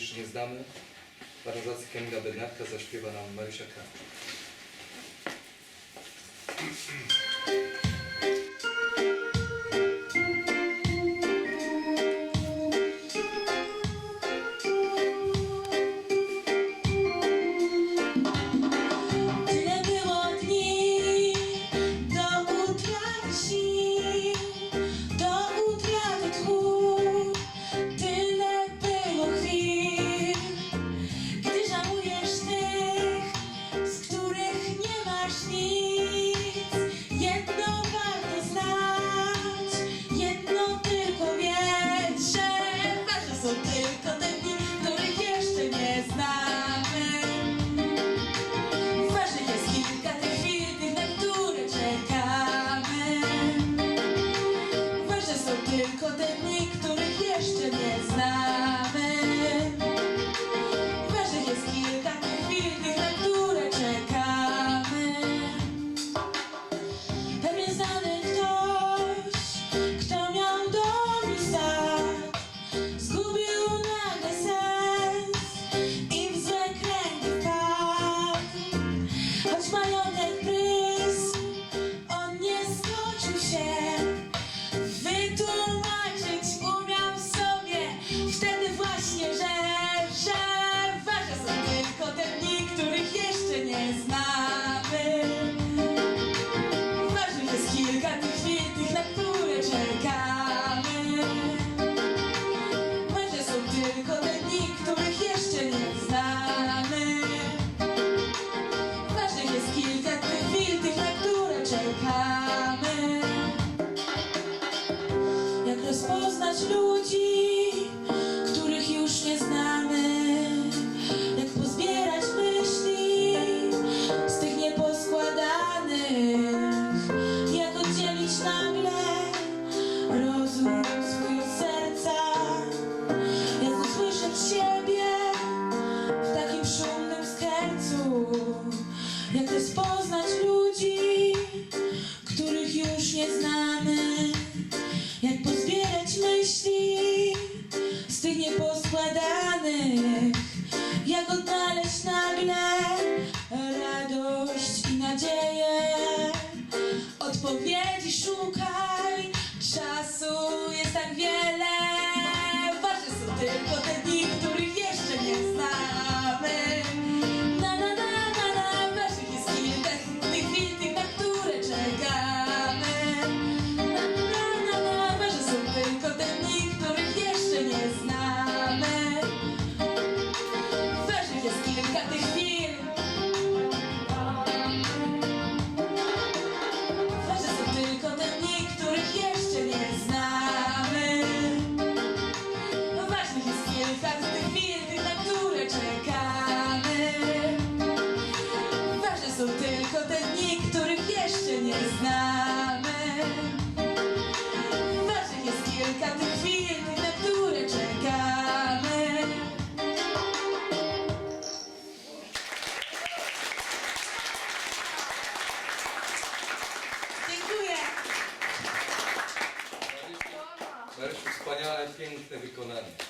Jeszcze nie znamy. W aranżacji Kamila Bednarka zaśpiewa nam Marysia Krawczyk. el cote But then it's not gonna wspaniale, piękne wykonanie.